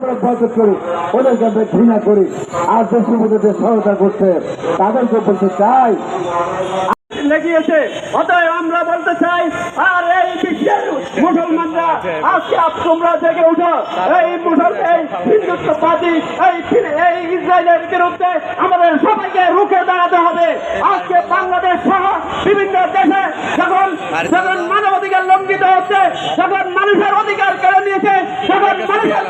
Boycott করি ওদেরকে ঘৃণা করি, আর মধ্যে সহায়তা করছে তাদেরকে বলতে চাই। লেগিয়েছে অতএব আমরা বলতে চাই, আর এই বিশ্বের মুসলমানরা, আজকে তোমরা জেগে উঠো। এই মুসল, এই হিন্দুত্ববাদী, এই এই ইসরায়েলের বিরুদ্ধে আমাদের সবাইকে রুখে দাঁড়াতে হবে। আজকে বাংলাদেশ সহ বিভিন্ন দেশে যখন যখন মানবাধিকার লঙ্ঘিত হচ্ছে, যখন মানুষের অধিকার কেড়ে নিয়েছে যখন মানুষের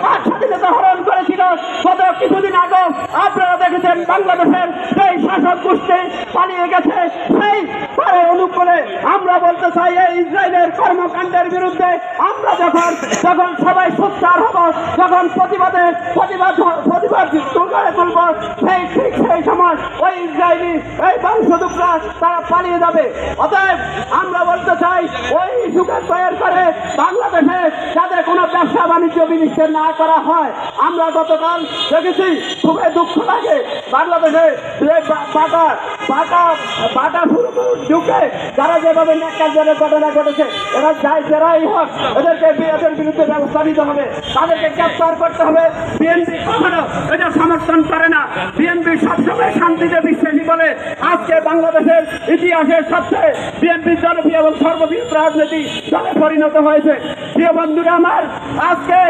কিছুদিন আগে আপনারা দেখেছেন বাংলাদেশের সেই শাসক গোষ্ঠী পালিয়ে গেছে। সেই তার অনুকূলে আমরা বলতে চাই, এই ইসরায়েলের কর্মকাণ্ডের বিরুদ্ধে আমরা যখন যখন সবাই সোচ্চার হব, যখন প্রতিবাদে প্রতিবাদ প্রতিবাদ গড়ে তুলব সেই ঠিক সেই সময় ওই ইসরায়েলি, এই বংশদুকরা তারা পালিয়ে যাবে। অতএব আমরা বলতে চাই, ওই ইস্যুকে তৈরি করে বাংলাদেশে যাদের ব্যবসা বাণিজ্য বিনিষ্ঠ না করা হয়। আমরা গতকাল দেখেছি খুবই দুঃখ লাগে। বাংলাদেশে ঢুকে যারা যেভাবে ন্যাক্কারজনের ঘটনা ঘটেছে, এরা যাই যারাই হোক, এদেরকে এদের বিরুদ্ধে ব্যবস্থা নিতে হবে। তাদেরকে গ্রেপ্তার করতে হবে। বিএনপি কখনো এটা সমর্থন করে না। বিএনপি সবসময় শান্তিতে বিশ্বাসী বলে আজকে বাংলাদেশের ইতিহাসের সবচেয়ে বিএনপি জনপ্রিয় এবং সর্ববৃহৎ রাজনীতি দলে পরিণত হয়েছে। প্রিয় বন্ধুরা আমার, আজকে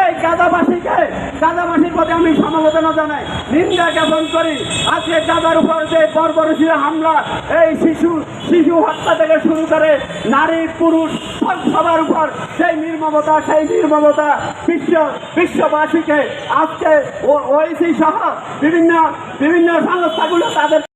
এই গাদাবাসীকে গাদাবাসীর প্রতি আমি সমবেদনা জানাই, নিন্দা জ্ঞাপন করি। আজকে গাদার উপর যে বর্বরশীল হামলা, এই শিশু শিশু হত্যা থেকে শুরু করে নারী, পুরুষ, সব সবার উপর সেই নির্মমতা সেই নির্মমতা বিশ্ব, বিশ্ববাসীকে আজকে ওইসি সহ বিভিন্ন বিভিন্ন সংস্থাগুলো তাদের